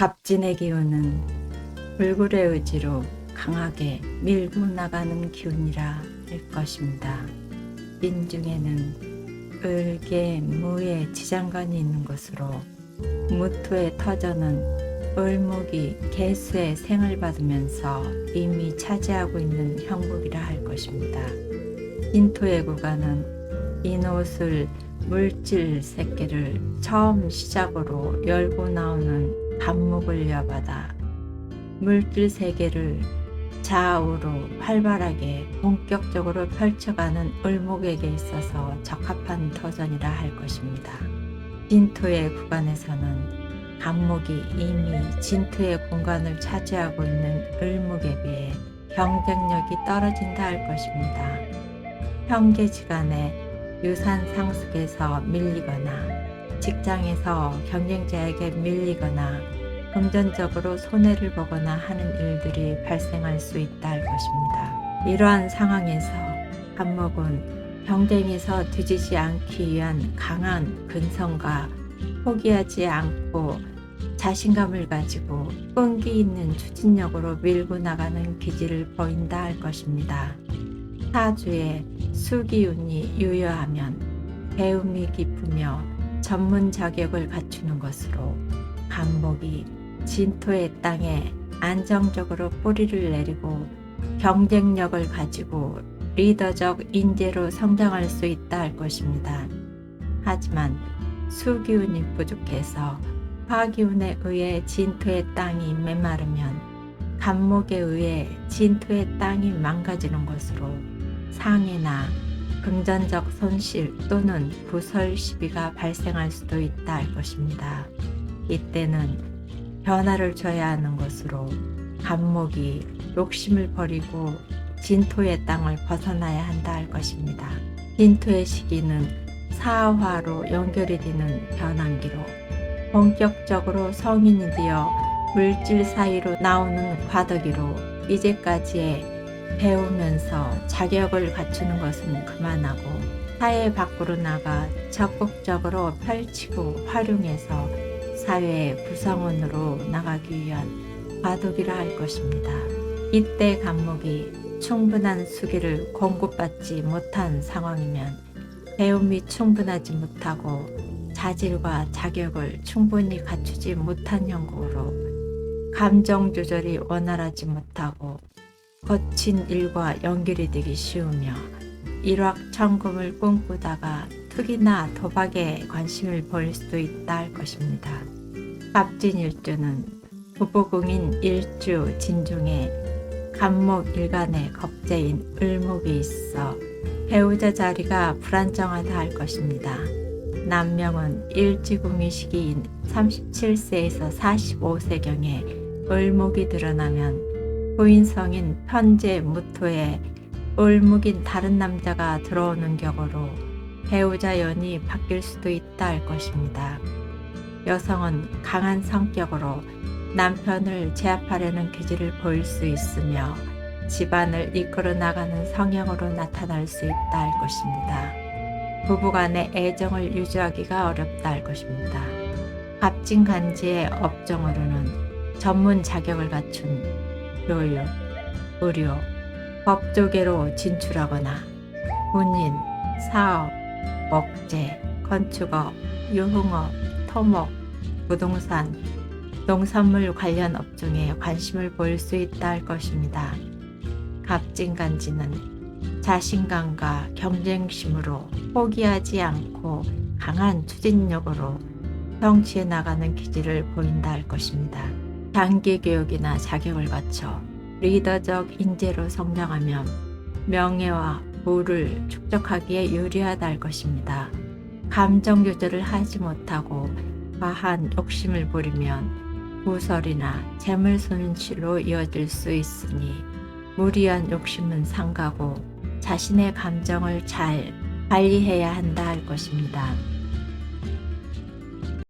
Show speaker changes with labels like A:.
A: 갑진의 기운은 불굴의 의지로 강하게 밀고 나가는 기운이라 할 것입니다. 인 중에는 을계, 무의 지장간이 있는 것으로 무토의 터전은 을목이 개수의 생을 받으면서 이미 차지하고 있는 형국이라 할 것입니다. 인토의 구간은 인옷을 물질 새끼를 처음 시작으로 열고 나오는 감목을 이어받아 물질 세계를 좌우로 활발하게 본격적으로 펼쳐가는 을목에게 있어서 적합한 터전이라 할 것입니다. 진토의 구간에서는 감목이 이미 진토의 공간을 차지하고 있는 을목에 비해 경쟁력이 떨어진다 할 것입니다. 형제지간에 유산 상속에서 밀리거나 직장에서 경쟁자에게 밀리거나 금전적으로 손해를 보거나 하는 일들이 발생할 수 있다 할 것입니다. 이러한 상황에서 한목은 경쟁에서 뒤지지 않기 위한 강한 근성과 포기하지 않고 자신감을 가지고 끈기 있는 추진력으로 밀고 나가는 기질을 보인다 할 것입니다. 사주에 수기운이 유효하면 배움이 깊으며 전문 자격을 갖추는 것으로 간목이 진토의 땅에 안정적으로 뿌리를 내리고 경쟁력을 가지고 리더적 인재로 성장할 수 있다 할 것입니다. 하지만 수기운이 부족해서 화기운에 의해 진토의 땅이 메마르면 간목에 의해 진토의 땅이 망가지는 것으로 상해나 금전적 손실 또는 부설 시비가 발생할 수도 있다 할 것입니다. 이때는 변화를 줘야 하는 것으로 간목이 욕심을 버리고 진토의 땅을 벗어나야 한다 할 것입니다. 진토의 시기는 사화로 연결이 되는 변환기로 본격적으로 성인이 되어 물질 사이로 나오는 과도기로 이제까지의 배우면서 자격을 갖추는 것은 그만하고 사회 밖으로 나가 적극적으로 펼치고 활용해서 사회의 구성원으로 나가기 위한 과도기라 할 것입니다. 이때 감목이 충분한 수기를 공급받지 못한 상황이면 배움이 충분하지 못하고 자질과 자격을 충분히 갖추지 못한 형국으로 감정 조절이 원활하지 못하고 거친 일과 연결이 되기 쉬우며 일확천금을 꿈꾸다가 투기나 도박에 관심을 보일 수도 있다 할 것입니다. 갑진일주는 부부궁인 일주 진중에 간목 일간의 겁재인 을목이 있어 배우자 자리가 불안정하다 할 것입니다. 남명은 일지궁의 시기인 37세에서 45세경에 을목이 드러나면 부인성인 편제 무토에 을목인 다른 남자가 들어오는 격으로 배우자 연이 바뀔 수도 있다 할 것입니다. 여성은 강한 성격으로 남편을 제압하려는 기질을 보일 수 있으며 집안을 이끌어 나가는 성향으로 나타날 수 있다 할 것입니다. 부부 간의 애정을 유지하기가 어렵다 할 것입니다. 갑진 간지의 업종으로는 전문 자격을 갖춘 교육, 의료, 법조계로 진출하거나 군인, 사업, 목재, 건축업, 유흥업, 토목, 부동산, 농산물 관련 업종에 관심을 보일 수 있다 할 것입니다. 갑진간지는 자신감과 경쟁심으로 포기하지 않고 강한 추진력으로 성취해 나가는 기질을 보인다 할 것입니다. 단기 교육이나 자격을 갖춰 리더적 인재로 성장하면 명예와 부를 축적하기에 유리하다 할 것입니다. 감정 조절을 하지 못하고 과한 욕심을 부리면 부설이나 재물 손실로 이어질 수 있으니 무리한 욕심은 상가고 자신의 감정을 잘 관리해야 한다 할 것입니다.